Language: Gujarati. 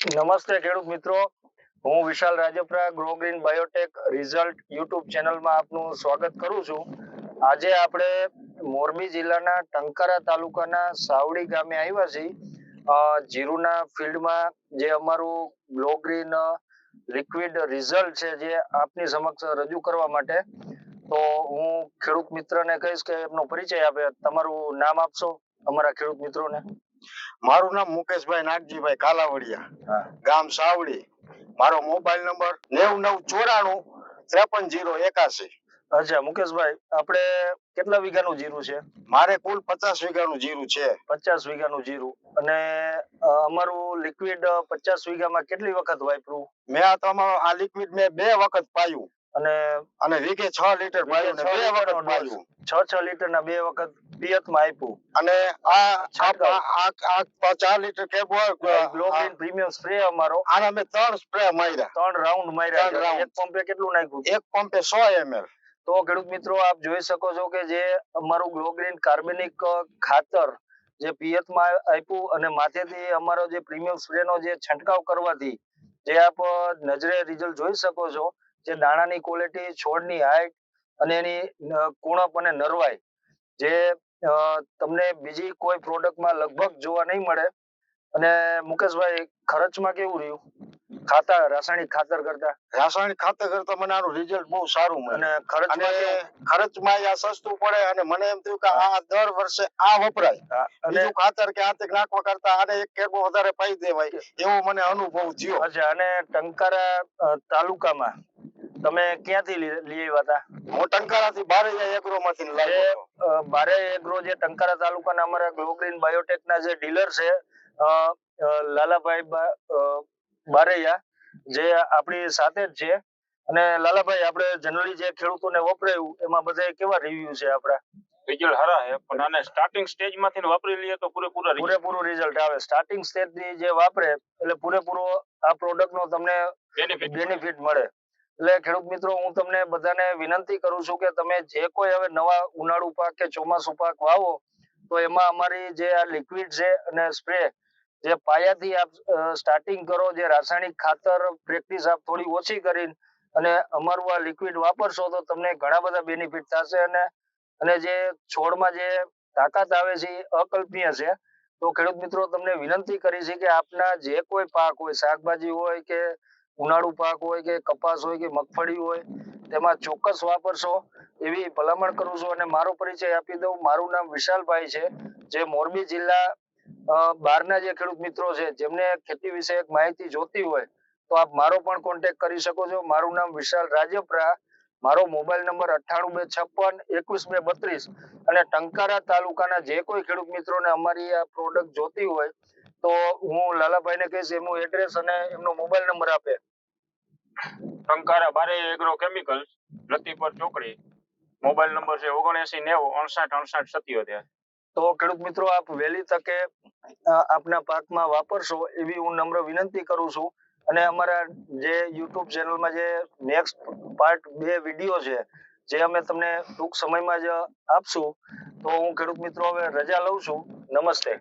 નમસ્તે ખેડૂત મિત્રો. હું Vishal Rajpara grow green biotech result YouTube ચેનલમાં આપનું સ્વાગત કરું છું. આજે આપણે મોરબી જિલ્લાના ટંકારા તાલુકાના સાવડી ગામે આવ્યા છીએ. જીરુના ફિલ્ડમાં જે અમારું ગ્લો ગ્રીન લિક્વિડ રિઝલ્ટ છે જે આપની સમક્ષ રજૂ કરવા માટે, તો હું ખેડૂત મિત્રને કહીશ કે એમનો પરિચય આપે. તમારું નામ આપશો અમારા ખેડૂત મિત્રોને? મારું નામ મુકેશભાઈ નાગજીભાઈ કાલાવડિયા ગામ સાવડી. મારો મોબાઈલ નંબર નેવું નવ ચોરાણું ત્રેપન જીરો એકાસી અચ્છા મુકેશભાઈ આપણે કેટલા વીઘાનું જીરું છે? મારે કુલ પચાસ વીઘાનું જીરું છે. પચાસ વીઘાનું જીરું. અને અમારું લિક્વિડ પચાસ વીઘામાં કેટલી વખત વાપરું? મેં આ તમારો આ લિક્વિડ મેં બે વખત પાયું. અને અને વીકે છ લીટર ને બે વખત પાયું. છ છ લીટરના બે વખત પિયતમાં આપ્યું. અને આ ચાર લીટર કેબ ગ્લોબિન પ્રીમિયમ સ્પ્રે અમારો. આના મેં ત્રણ સ્પ્રે માર્યા. ત્રણ રાઉન્ડ માર્યા. એક પંપે કેટલું નાખ્યું? એક પંપે સો એમએલ. તો ખેડૂત મિત્રો આપ જોઈ શકો છો કે જે અમારું ગ્લોગ્રીન કાર્બનિક ખાતર જે પિયતમાં આપ્યું અને માથેથી અમારો જે પ્રીમિયમ સ્પ્રે નો જે છંટકાવ કરવાથી જે આપ નજરે રિઝલ્ટ જોઈ શકો છો જે દાણાની ક્વોલિટી છોડની હાઈટ અને એની કુણપ અને નરવાઈ જે તમને બીજી કોઈ પ્રોડક્ટમાં લગભગ જોવા નહીં મળે. અને મુકેશભાઈ ખર્ચમાં કેવું રહ્યું? ખાતા રાસાયણિક ખાતર કરતા? રાસાયણિક ખાતર કરતા મને આનું રિઝલ્ટ બહુ સારું મળે અને ખર્ચમાં ખર્ચમાં આ સસ્તું પડે અને મને એમ થયું કે આ દર વર્ષે આ વપરાય. અને ખાતર કે આર્થિક નાખવા કરતા આને એક કેરબો વધારે પાઈ દેવાય એવો મને અનુભવ થયો. અચ્છા અને ટંકારા તાલુકામાં તમે ક્યાંથી લી- લઈ આવ્યા હતા હું ટંકારાથી બારૈયા એગ્રો માંથી લાવ્યો બારે એગ્રો જે ટંકારા તાલુકાના અમારા ગ્લોગ્રીન બાયોટેક ના જે ડીલર છે લાલાભાઈ બા- અ, બારૈયા જે આપણી સાથે જ છે. અને લાલાભાઈ આપણે જનરલી જે ખેડૂતોને વપરાયું એમાં બધા કેવા રિવ્યુ છે આપણા? રિઝલ્ટ હરા છે પણ આને સ્ટાર્ટિંગ સ્ટેજમાંથી વાપરી લઈએ તો પૂરેપૂરા પૂરેપૂરું રિઝલ્ટ આવે. સ્ટાર્ટિંગ સ્ટેજની જે વાપરે એટલે પૂરેપૂરો આ પ્રોડક્ટ નો તમને બેનિફિટ મળે. એટલે ખેડૂત મિત્રો, હું તમને બધાને વિનંતી કરું છું કે તમે જે કોઈ હવે નવા ઉનાળુ પાક કે ચોમાસુ પાક વાવો, તો એમાં અમારી જે આ લિક્વિડ છે અને સ્પ્રે જે પાયાથી આપ સ્ટાર્ટિંગ કરો, જે રાસાયણિક ખાતર પ્રેક્ટિસ આપ થોડી ઓછી કરીને અને અમારું આ લિક્વિડ વાપરશો તો તમને ઘણા બધા બેનિફિટ થશે અને અને જે છોડમાં જે તાકાત આવે છે એ અકલ્પનીય છે. તો ખેડૂત મિત્રો, તમને વિનંતી કરી છે કે આપના જે કોઈ પાક હોય, શાકભાજી હોય કે ઉનાળુ પાક હોય કે કપાસ હોય કે મગફળી હોય, તેમાં ચોક્કસ વાપરશો. એવી ભલામણ કરું છું અને મારો પરિચય આપી દઉં. મારું નામ વિશાલભાઈ છે, જે મોરબી જિલ્લા બહારના જે ખેડૂત મિત્રો છે, જેમને ખેતી વિશે એક માહિતી જોતી હોય, તો આપ મારો પણ કોન્ટેક કરી શકો છો. મારું નામ વિશાલ રાજપરા, મારો મોબાઈલ નંબર અઠ્ઠાણું બે છપ્પન, એકવીસ બે બત્રીસ અને ટંકારા તાલુકાના જે કોઈ ખેડૂત મિત્રોને અમારી આ પ્રોડક્ટ જોતી હોય, તો હું લાલાભાઈને કહીશ, એમનું એડ્રેસ અને એમનો મોબાઈલ નંબર આપે. ટંકારા બારે એગ્રો કેમિકલ્સ લતીપર ચોકડી. મોબાઈલ નંબર છે ઓગણએસી નેવું, અણસાઠ અણસાઠ, સત્યોતેર. તો ખેડૂત મિત્રો, આપ વહેલી તકે આપના પાકમાં વાપરશો એવી હું નમ્ર વિનંતી કરું છું. અને અમારા જે યુટ્યુબ ચેનલમાં જે નેક્સ્ટ પાર્ટ બે વીડિયો છે, જે અમે તમને ટૂંક સમયમાં જ આપશું. તો હું ખેડૂત મિત્રો હવે રજા લઉં છું. નમસ્તે.